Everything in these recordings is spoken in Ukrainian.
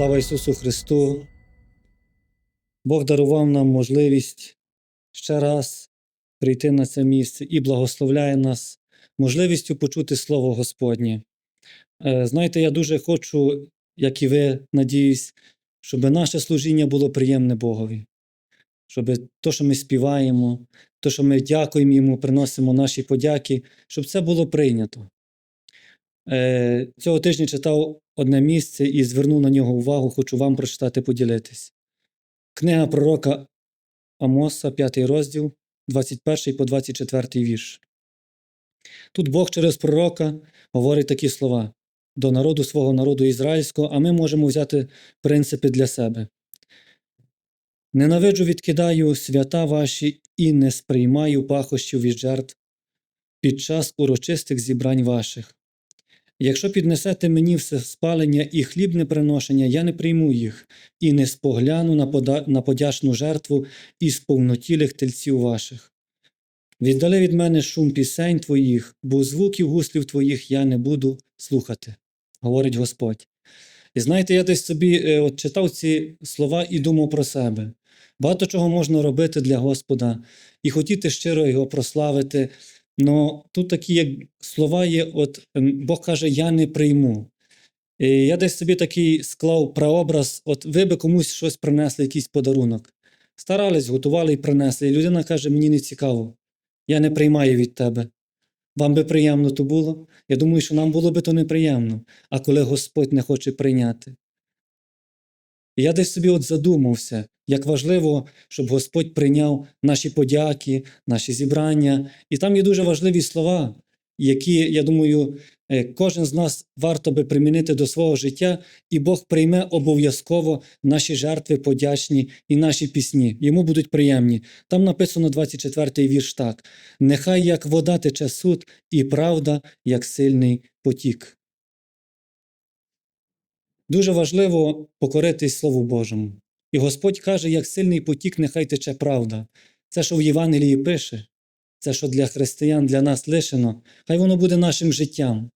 Слава Ісусу Христу! Бог дарував нам можливість ще раз прийти на це місце і благословляє нас можливістю почути Слово Господнє. Е, Знаєте, я дуже хочу, як і ви, надіюсь, щоб наше служіння було приємне Богові, щоб то, що ми співаємо, то, що ми дякуємо Йому, приносимо наші подяки, щоб це було прийнято. Е, Цього тижня читав одне місце і звернув на нього увагу, хочу вам прочитати, поділитись. Книга пророка Амоса, 5 розділ, 21 по 24 вірш. Тут Бог через пророка говорить такі слова до народу свого народу ізраїльського, а ми можемо взяти принципи для себе. Ненавиджу відкидаю свята ваші і не сприймаю пахощів від жертв під час урочистих зібрань ваших. Якщо піднесете мені все спалення і хлібне приношення, я не прийму їх, і не спогляну на, пода... на подячну жертву із повнотілих тельців ваших. Віддали від мене шум пісень твоїх, бо звуків гуслів твоїх я не буду слухати, говорить Господь. І знаєте, я десь собі е, от читав ці слова і думав про себе. Багато чого можна робити для Господа і хотіти щиро його прославити. Но тут такі як слова є, от ем, Бог каже, я не прийму. І я десь собі такий склав прообраз, от ви би комусь щось принесли, якийсь подарунок. Старались, готували і принесли. І людина каже, мені не цікаво, я не приймаю від тебе. Вам би приємно то було? Я думаю, що нам було би то неприємно, а коли Господь не хоче прийняти. І я десь собі от задумався, як важливо, щоб Господь прийняв наші подяки, наші зібрання. І там є дуже важливі слова, які, я думаю, е, кожен з нас варто би примінити до свого життя, і Бог прийме обов'язково наші жертви подячні і наші пісні. Йому будуть приємні. Там написано 24-й вірш так: нехай як вода тече суд, і правда, як сильний потік. Дуже важливо покоритись Слову Божому. І Господь каже, як сильний потік, нехай тече правда. Це, що в Євангелії пише, це, що для християн, для нас лишено, хай воно буде нашим життям.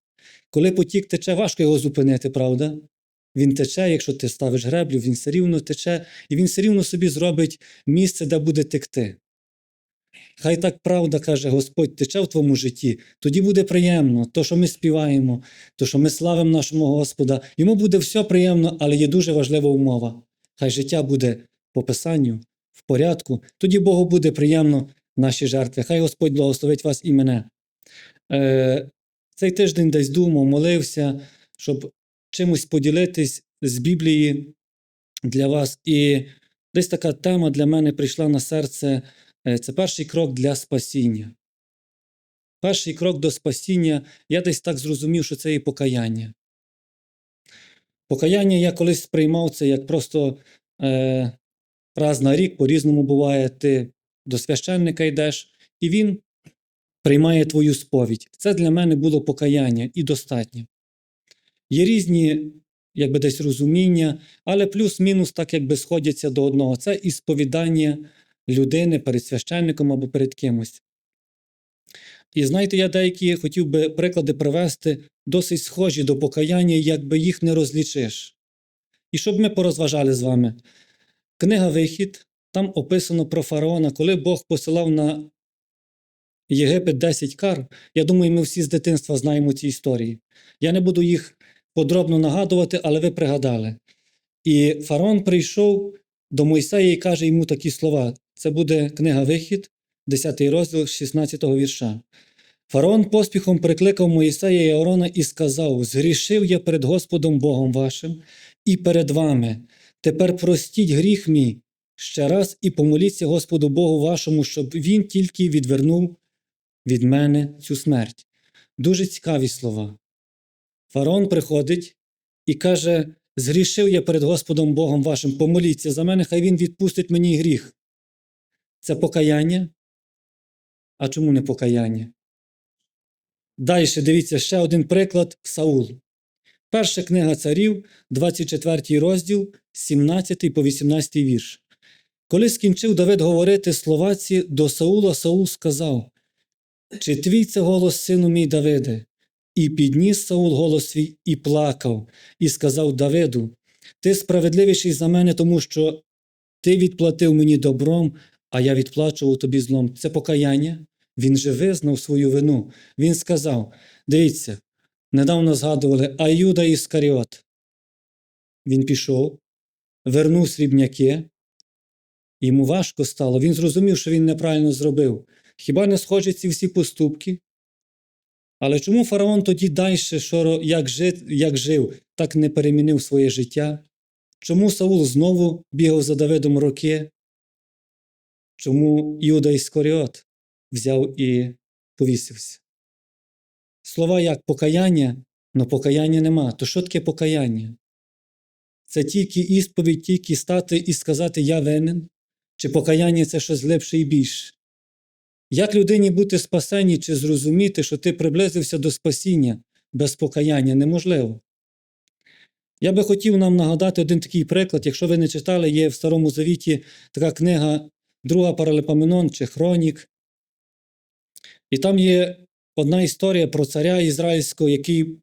Коли потік тече, важко його зупинити, правда? Він тече, якщо ти ставиш греблю, він все рівно тече, і він все рівно собі зробить місце, де буде текти. Хай так правда каже Господь, тече в твоєму житті, тоді буде приємно, то, що ми співаємо, то, що ми славимо нашого Господа. Йому буде все приємно, але є дуже важлива умова. Хай життя буде по писанню, в порядку, тоді Богу буде приємно наші жертви. Хай Господь благословить вас і мене. Е, Цей тиждень десь думав, молився, щоб чимось поділитись з Біблії для вас. І десь така тема для мене прийшла на серце. Е, Це перший крок для спасіння. Перший крок до спасіння, я десь так зрозумів, що це і покаяння. Покаяння я колись сприймав це як просто е, раз на рік, по-різному буває, ти до священника йдеш, і він приймає твою сповідь. Це для мене було покаяння і достатньо. Є різні, якби десь розуміння, але плюс-мінус так якби сходяться до одного. Це і сповідання людини перед священником або перед кимось. І знаєте, я деякі хотів би приклади привести досить схожі до покаяння, якби їх не розлічиш. І щоб ми порозважали з вами. Книга Вихід, там описано про фараона, коли Бог посилав на Єгипет 10 кар. Я думаю, ми всі з дитинства знаємо ці історії. Я не буду їх подробно нагадувати, але ви пригадали. І фараон прийшов до Мойсея і каже йому такі слова. Це буде книга Вихід, 10 розділ 16 вірша. Фараон поспіхом прикликав Моїсея і Аарона і сказав: Згрішив я перед Господом Богом вашим і перед вами. Тепер простіть гріх мій ще раз і помоліться Господу Богу вашому, щоб він тільки відвернув від мене цю смерть. Дуже цікаві слова. Фараон приходить і каже: Згрішив я перед Господом Богом вашим, помоліться за мене, хай він відпустить мені гріх. Це покаяння? А чому не покаяння? Далі дивіться ще один приклад Саул. Перша книга царів, 24 розділ, 17 по 18 вірш. Коли скінчив Давид говорити слова ці до Саула, Саул сказав: Чи твій це голос, сину мій Давиде? І підніс Саул голос свій і плакав, і сказав Давиду: Ти справедливіший за мене, тому що ти відплатив мені добром, а я відплачував тобі злом. Це покаяння. Він же визнав свою вину. Він сказав: дивіться, недавно згадували Аюда Іскаріот. Він пішов, вернув срібняки, йому важко стало. Він зрозумів, що він неправильно зробив. Хіба не схожі ці всі поступки? Але чому фараон тоді далі, як, як жив, так не перемінив своє життя? Чому Саул знову бігав за Давидом роки? Чому Іуда Іскоріот взяв і повісився? Слова як покаяння, але покаяння нема. То що таке покаяння? Це тільки ісповідь, тільки стати і сказати Я винен, чи покаяння це щось глибше і більше? Як людині бути спасенні чи зрозуміти, що ти приблизився до спасіння без покаяння неможливо? Я би хотів нам нагадати один такий приклад. Якщо ви не читали, є в Старому Завіті така книга Друга Паралепоменон чи Хронік. І там є одна історія про царя ізраїльського, який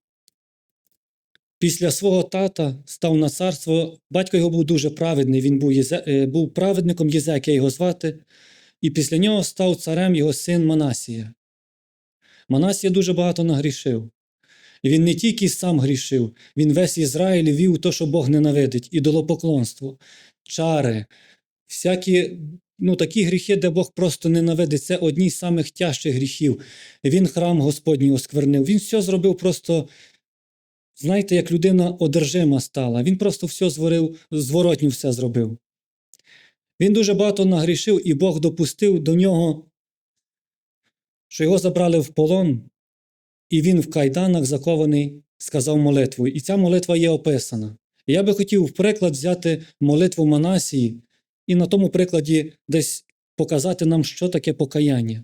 після свого тата став на царство. Батько його був дуже праведний, він був, Єзе... е, був праведником Єзекія його звати. І після нього став царем його син Манасія. Манасія дуже багато нагрішив. І він не тільки сам грішив, він весь Ізраїль вів то, що Бог ненавидить, ідолопоклонство, чари, всякі ну, такі гріхи, де Бог просто ненавидить. Це одні з самих тяжчих гріхів. Він храм Господній осквернив. Він все зробив просто, знаєте, як людина одержима стала. Він просто все зворив, зворотню все зробив. Він дуже багато нагрішив, і Бог допустив до нього, що його забрали в полон, і він в кайданах закований сказав молитву. І ця молитва є описана. Я би хотів в приклад взяти молитву Манасії і на тому прикладі десь показати нам, що таке покаяння.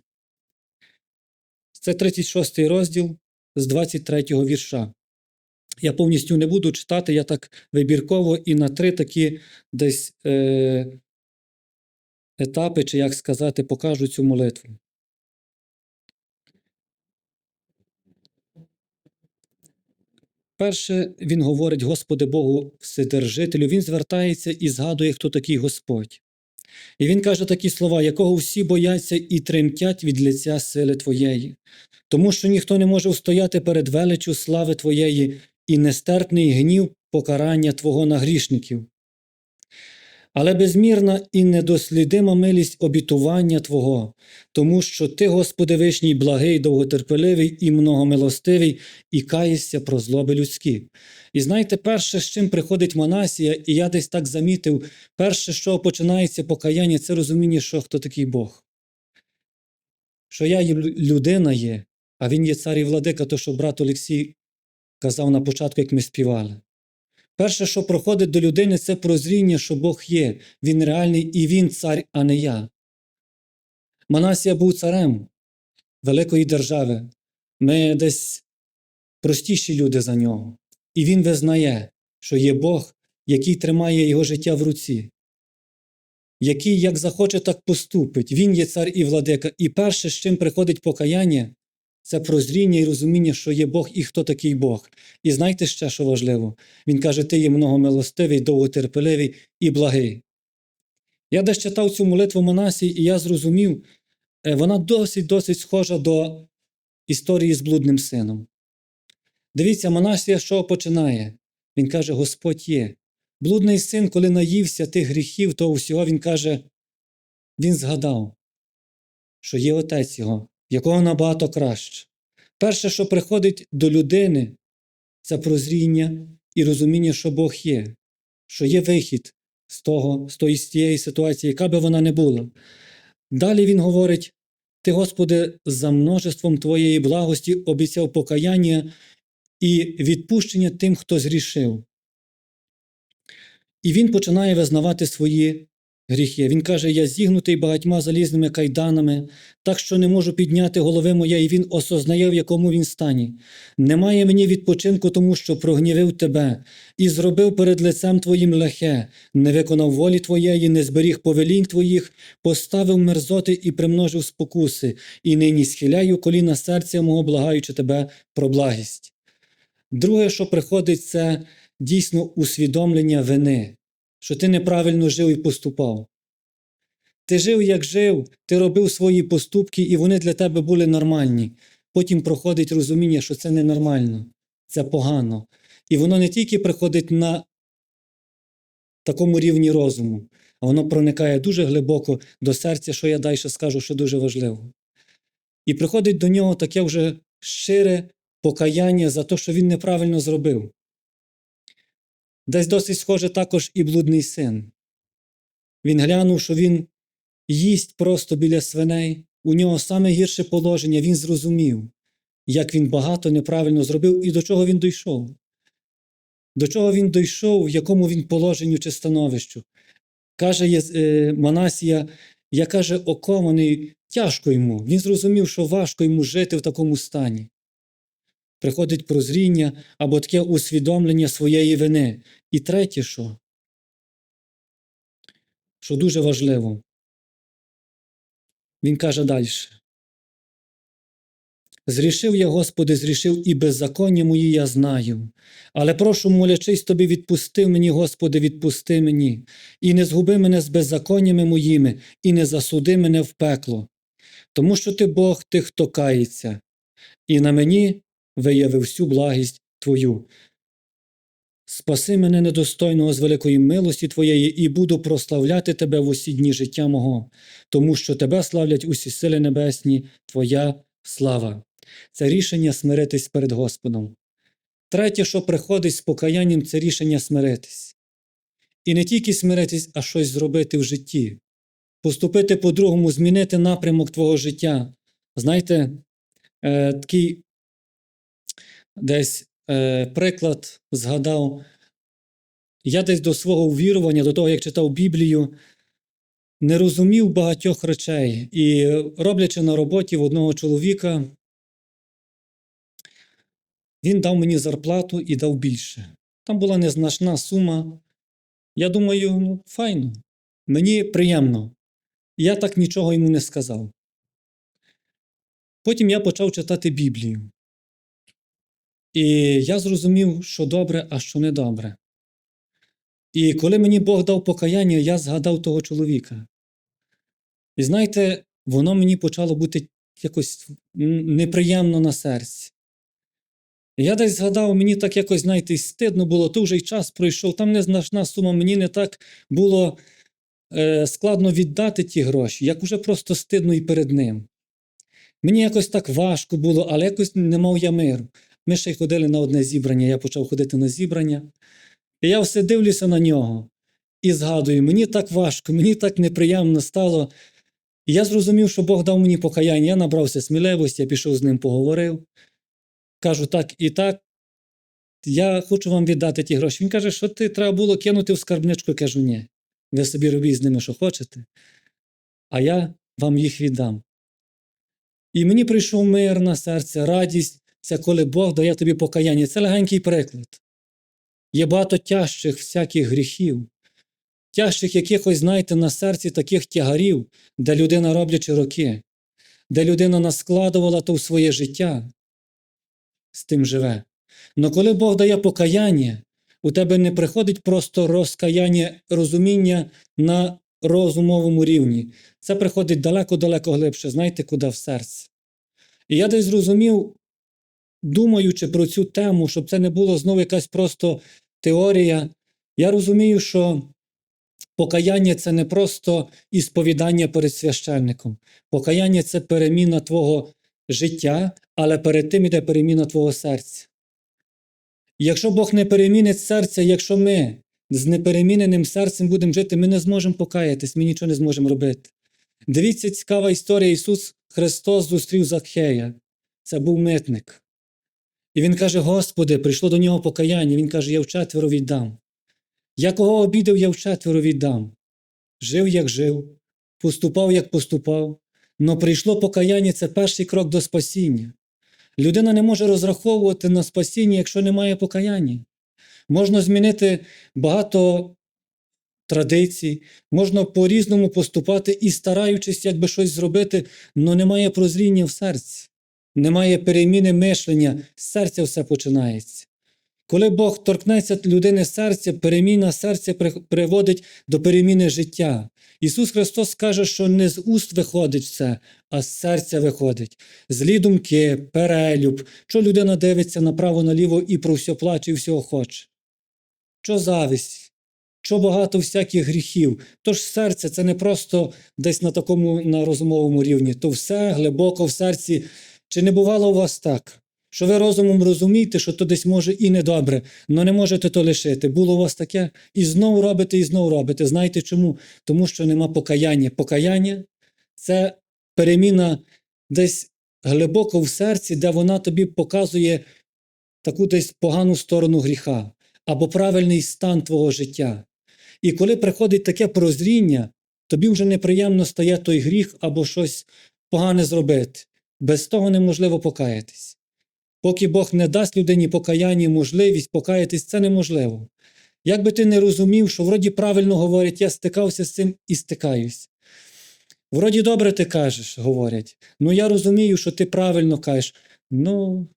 Це 36 розділ з 23 вірша. Я повністю не буду читати, я так вибірково і на три такі десь е, етапи, чи як сказати, покажу цю молитву. Перше, він говорить Господи Богу Вседержителю, він звертається і згадує, хто такий Господь. І він каже такі слова, якого всі бояться і тремтять від лиця сили Твоєї, тому що ніхто не може устояти перед величю слави Твоєї і нестерпний гнів покарання Твого на грішників. Але безмірна і недослідима милість обітування Твого, тому що Ти, Господи Вишній, благий, довготерпеливий і многомилостивий, і каєшся про злоби людські. І знаєте, перше, з чим приходить Манасія, і я десь так замітив, перше, що починається покаяння, це розуміння, що хто такий Бог. Що я людина є, а він є цар і владика, то що брат Олексій казав на початку, як ми співали. Перше, що проходить до людини, це прозріння, що Бог є, Він реальний і Він цар, а не я. Манасія був царем великої держави. Ми десь простіші люди за нього. І він визнає, що є Бог, який тримає його життя в руці, який як захоче, так поступить. Він є цар і владика. І перше, з чим приходить покаяння, це прозріння і розуміння, що є Бог і хто такий Бог. І знаєте ще, що важливо? Він каже: Ти є многомилостивий, довготерпеливий і благий. Я десь читав цю молитву Манасії, і я зрозумів, е, вона досить-досить схожа до історії з блудним сином. Дивіться, Манасія що починає? Він каже: Господь є. Блудний син, коли наївся тих гріхів, того всього, він каже, він згадав, що є отець його, якого набагато краще. Перше, що приходить до людини, це прозріння і розуміння, що Бог є, що є вихід з того, з тої з тієї ситуації, яка би вона не була. Далі він говорить: Ти, Господи, за множеством Твоєї благості обіцяв покаяння і відпущення тим, хто зрішив. І він починає визнавати свої гріхи. Він каже: Я зігнутий багатьма залізними кайданами, так що не можу підняти голови моя, і він осознає, в якому він стані. Немає мені відпочинку, тому що прогнівив тебе, і зробив перед лицем твоїм лехе, не виконав волі твоєї, не зберіг повелінь твоїх, поставив мерзоти і примножив спокуси, і нині схиляю коліна серця мого, благаючи тебе про благість. Друге, що приходить, це дійсно усвідомлення вини, що ти неправильно жив і поступав. Ти жив, як жив, ти робив свої поступки, і вони для тебе були нормальні. Потім проходить розуміння, що це ненормально, це погано. І воно не тільки приходить на такому рівні розуму, а воно проникає дуже глибоко до серця, що я далі скажу, що дуже важливо. І приходить до нього таке вже щире покаяння за те, що він неправильно зробив. Десь досить схоже також і блудний син. Він глянув, що він їсть просто біля свиней, у нього саме гірше положення, він зрозумів, як він багато неправильно зробив і до чого він дійшов. До чого він дійшов, в якому він положенню чи становищу. Каже е, Манасія, я каже, окований, тяжко йому. Він зрозумів, що важко йому жити в такому стані. Приходить прозріння або таке усвідомлення своєї вини. І третє, що? Що дуже важливо. Він каже далі. Зрішив я, Господи, зрішив і беззаконня мої я знаю. Але прошу, молячись тобі, відпусти мені, Господи, відпусти мені, і не згуби мене з беззаконнями моїми, і не засуди мене в пекло. Тому що ти Бог тих, хто кається, і на мені виявив всю благість Твою. Спаси мене недостойного з великої милості Твоєї, і буду прославляти Тебе в усі дні життя мого, тому що Тебе славлять усі сили небесні, Твоя слава. Це рішення смиритись перед Господом. Третє, що приходить з покаянням, це рішення смиритись. І не тільки смиритись, а щось зробити в житті, поступити по-другому, змінити напрямок твого життя. Знаєте, е, такий десь е, приклад згадав. Я десь до свого увірування, до того, як читав Біблію, не розумів багатьох речей. І роблячи на роботі в одного чоловіка, він дав мені зарплату і дав більше. Там була незначна сума. Я думаю, ну, файно, мені приємно. Я так нічого йому не сказав. Потім я почав читати Біблію. І я зрозумів, що добре, а що не добре. І коли мені Бог дав покаяння, я згадав того чоловіка. І знаєте, воно мені почало бути якось неприємно на серці. І я десь згадав, мені так якось, знаєте, стидно було, то вже й час пройшов, там незначна сума, мені не так було е, складно віддати ті гроші, як уже просто стидно і перед ним. Мені якось так важко було, але якось не мав я миру. Ми ще й ходили на одне зібрання, я почав ходити на зібрання. І я все дивлюся на нього і згадую, мені так важко, мені так неприємно стало. І я зрозумів, що Бог дав мені покаяння. Я набрався сміливості, я пішов з ним поговорив. Кажу, так і так. Я хочу вам віддати ті гроші. Він каже, що ти треба було кинути в скарбничку. Кажу, ні. Ви собі робіть з ними, що хочете, а я вам їх віддам. І мені прийшов мир на серце, радість, це коли Бог дає тобі покаяння. Це легенький приклад. Є багато тяжчих всяких гріхів, тяжчих якихось, знаєте, на серці таких тягарів, де людина роблячи роки, де людина наскладувала то в своє життя, з тим живе. Но коли Бог дає покаяння, у тебе не приходить просто розкаяння, розуміння на розумовому рівні. Це приходить далеко-далеко глибше, знаєте, куди в серце. І я десь зрозумів, думаючи про цю тему, щоб це не було знову якась просто теорія, я розумію, що покаяння це не просто ісповідання перед священником. Покаяння це переміна твого життя, але перед тим іде переміна твого серця. Якщо Бог не перемінить серця, якщо ми з непереміненим серцем будемо жити, ми не зможемо покаятись, ми нічого не зможемо робити. Дивіться, цікава історія. Ісус Христос зустрів Закхея. Це був митник. І він каже: Господи, прийшло до нього покаяння. Він каже, я вчетверо віддам. Я кого обідав, я вчетверо віддам. Жив, як жив, поступав, як поступав. Но прийшло покаяння це перший крок до спасіння. Людина не може розраховувати на спасіння, якщо немає покаяння. Можна змінити багато традицій, можна по-різному поступати і стараючись якби щось зробити, але немає прозріння в серці, немає переміни мишлення, з серця все починається. Коли Бог торкнеться людини серця, переміна серця приводить до переміни життя. Ісус Христос каже, що не з уст виходить це, а з серця виходить. Злі думки, перелюб, що людина дивиться направо-наліво і про все плаче і всього хоче. Що зависть, що багато всяких гріхів. Тож серце це не просто десь на такому на розумовому рівні, то все глибоко в серці. Чи не бувало у вас так? Що ви розумом розумієте, що то десь може і недобре, але не можете то лишити. Було у вас таке, і знову робите, і знову робите. Знаєте чому? Тому що нема покаяння. Покаяння це переміна десь глибоко в серці, де вона тобі показує таку десь погану сторону гріха або правильний стан твого життя. І коли приходить таке прозріння, тобі вже неприємно стає той гріх або щось погане зробити. Без того неможливо покаятись. Поки Бог не дасть людині покаяння, можливість покаятись, це неможливо. Як би ти не розумів, що вроді правильно говорять, я стикався з цим і стикаюсь. Вроді добре ти кажеш, говорять. Ну я розумію, що ти правильно кажеш. Ну,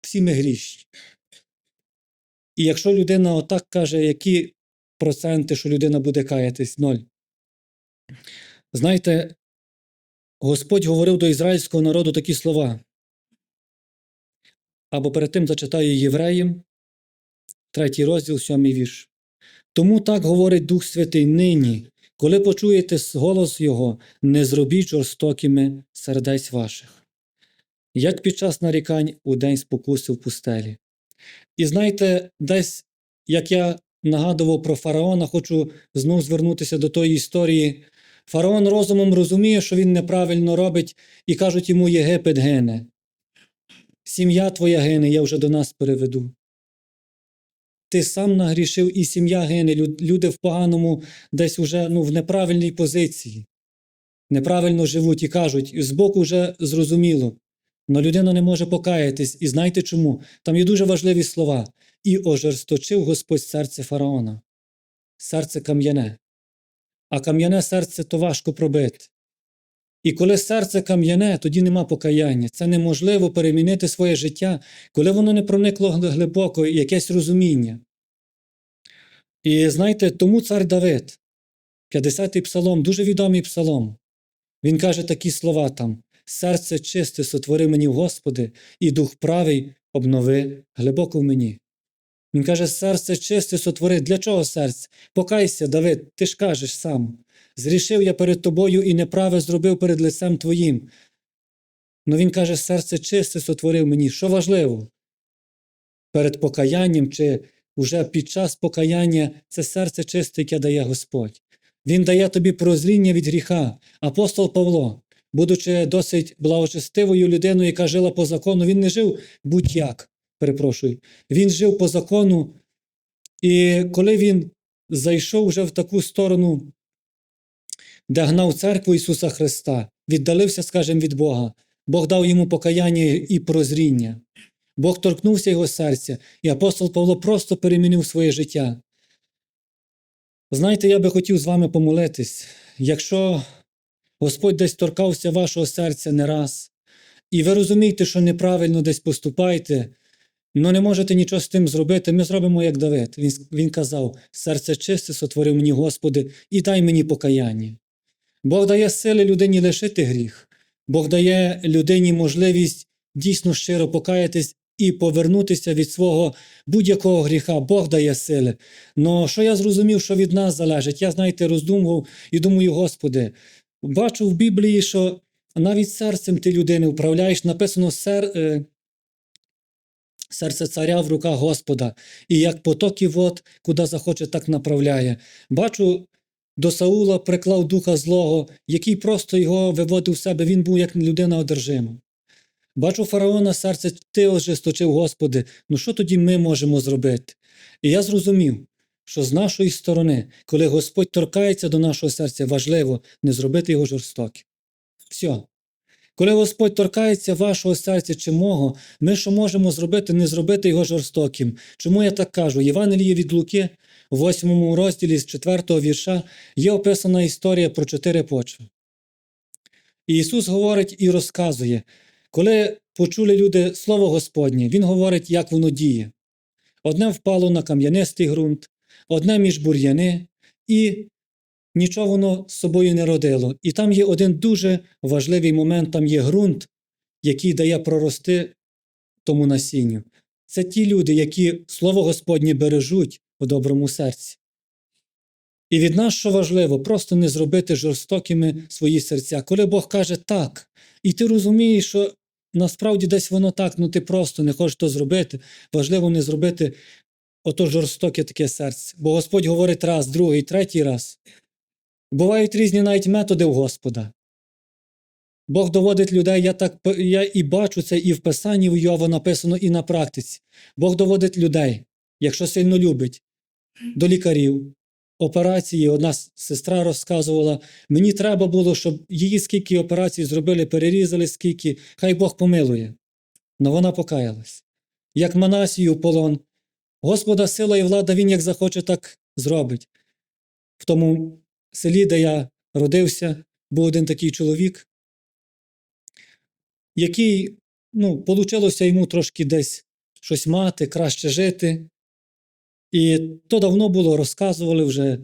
всі ми грішні. І якщо людина отак каже, які проценти, що людина буде каятись? Ноль. Знаєте, Господь говорив до ізраїльського народу такі слова. Або перед тим зачитаю євреїм, третій розділ, сьомий вірш. Тому так говорить Дух Святий нині, коли почуєте голос Його, не зробіть жорстокими сердець ваших, як під час нарікань у день спокуси в пустелі. І знаєте, десь, як я нагадував про фараона, хочу знову звернутися до тої історії. Фараон розумом розуміє, що він неправильно робить, і кажуть йому Єгипет гине. Сім'я твоя гине, я вже до нас переведу. Ти сам нагрішив, і сім'я гине. Люди в поганому, десь уже ну, в неправильній позиції. Неправильно живуть і кажуть, і збоку вже зрозуміло. Но людина не може покаятись. І знаєте чому? Там є дуже важливі слова. І ожорсточив Господь серце фараона. Серце кам'яне. А кам'яне серце то важко пробити. І коли серце кам'яне, тоді нема покаяння. Це неможливо перемінити своє життя, коли воно не проникло глибоко, і якесь розуміння. І знаєте, тому цар Давид, 50-й псалом, дуже відомий псалом. Він каже такі слова там: серце чисте сотвори мені, Господи, і дух правий обнови глибоко в мені. Він каже, серце чисте сотвори. Для чого серце? Покайся, Давид, ти ж кажеш сам. Зрішив я перед тобою і неправе зробив перед лицем твоїм. Ну він каже, серце чисте сотворив мені. Що важливо? Перед покаянням чи вже під час покаяння це серце чисте, яке дає Господь. Він дає тобі прозріння від гріха. Апостол Павло, будучи досить благочестивою людиною, яка жила по закону, він не жив будь-як, перепрошую. Він жив по закону, і коли він зайшов вже в таку сторону, де гнав церкву Ісуса Христа, віддалився, скажімо, від Бога, Бог дав йому покаяння і прозріння. Бог торкнувся його серця, і апостол Павло просто перемінив своє життя. Знаєте, я би хотів з вами помолитись, якщо Господь десь торкався вашого серця не раз, і ви розумієте, що неправильно десь поступаєте, але не можете нічого з тим зробити, ми зробимо, як Давид. Він, він казав: серце чисте сотворив мені, Господи, і дай мені покаяння. Бог дає сили людині лишити гріх, Бог дає людині можливість дійсно щиро покаятись і повернутися від свого будь-якого гріха. Бог дає сили. Но що я зрозумів, що від нас залежить? Я, знаєте, роздумував і думаю, Господи, бачу в Біблії, що навіть серцем ти людини управляєш, написано сер, е, серце царя в руках Господа, і як потоки вод, куди захоче, так направляє. Бачу, до Саула приклав духа злого, який просто його виводив в себе, він був як людина одержима. Бачу фараона серце, ти ожесточив, Господи, ну що тоді ми можемо зробити? І я зрозумів, що з нашої сторони, коли Господь торкається до нашого серця, важливо не зробити його жорстоким. Все. Коли Господь торкається вашого серця чи мого, ми що можемо зробити, не зробити його жорстоким. Чому я так кажу? Євангеліє від Луки, у восьмому розділі з четвертого вірша, є описана історія про чотири почви. І Ісус говорить і розказує, коли почули люди Слово Господнє, Він говорить, як воно діє. одне впало на кам'янистий ґрунт, одне між бур'яни, і нічого воно з собою не родило. І там є один дуже важливий момент: там є ґрунт, який дає прорости тому насінню. Це ті люди, які слово Господнє бережуть у доброму серці. І від нас, що важливо, просто не зробити жорстокими свої серця. Коли Бог каже так, і ти розумієш, що насправді десь воно так, ну ти просто не хочеш то зробити. Важливо не зробити ото жорстоке таке серце. Бо Господь говорить раз, другий, третій раз. Бувають різні навіть методи у Господа. Бог доводить людей, я так я і бачу це і в Писанні в Йова написано, і на практиці. Бог доводить людей, якщо сильно любить, до лікарів, операції. Одна сестра розказувала, мені треба було, щоб її скільки операцій зробили, перерізали, скільки, хай Бог помилує. Но вона покаялась. Як Манасію полон. Господа сила і влада, він як захоче, так зробить. В тому селі, де я родився, був один такий чоловік, який, ну, получилося йому трошки десь щось мати, краще жити. І то давно було, розказували вже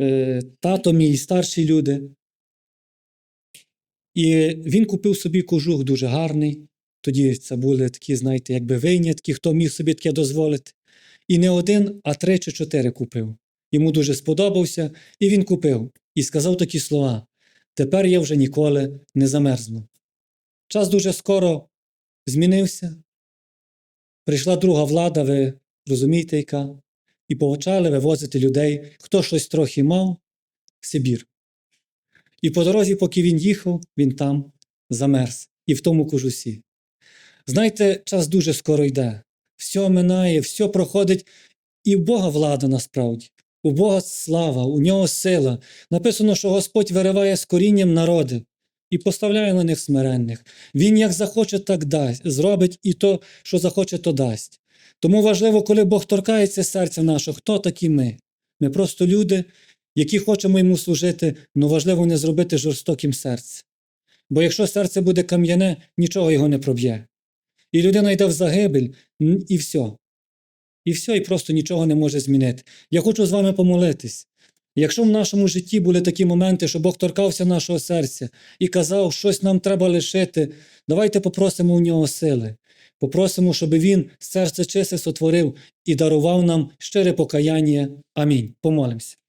е, тато мій, старші люди. І він купив собі кожух дуже гарний. Тоді це були такі, знаєте, якби винятки, хто міг собі таке дозволити. І не один, а три чи чотири купив. Йому дуже сподобався, і він купив. І сказав такі слова: Тепер я вже ніколи не замерзну. Час дуже скоро змінився. Прийшла друга влада, ви розумієте, яка, і почали вивозити людей, хто щось трохи мав, в Сибір. І по дорозі, поки він їхав, він там замерз і в тому кожусі. Знаєте, час дуже скоро йде. Все минає, все проходить, і в Бога влада насправді. У Бога слава, у нього сила. Написано, що Господь вириває з корінням народи і поставляє на них смиренних. Він як захоче, так дасть, зробить і то, що захоче, то дасть. Тому важливо, коли Бог торкається серця нашого, хто такі ми? Ми просто люди, які хочемо йому служити, але важливо не зробити жорстоким серце. Бо якщо серце буде кам'яне, нічого його не проб'є. І людина йде в загибель, і все. І все, і просто нічого не може змінити. Я хочу з вами помолитись. Якщо в нашому житті були такі моменти, що Бог торкався нашого серця і казав, щось нам треба лишити, давайте попросимо у нього сили. Попросимо, щоб він серце чисте сотворив і дарував нам щире покаяння. Амінь. Помолимося.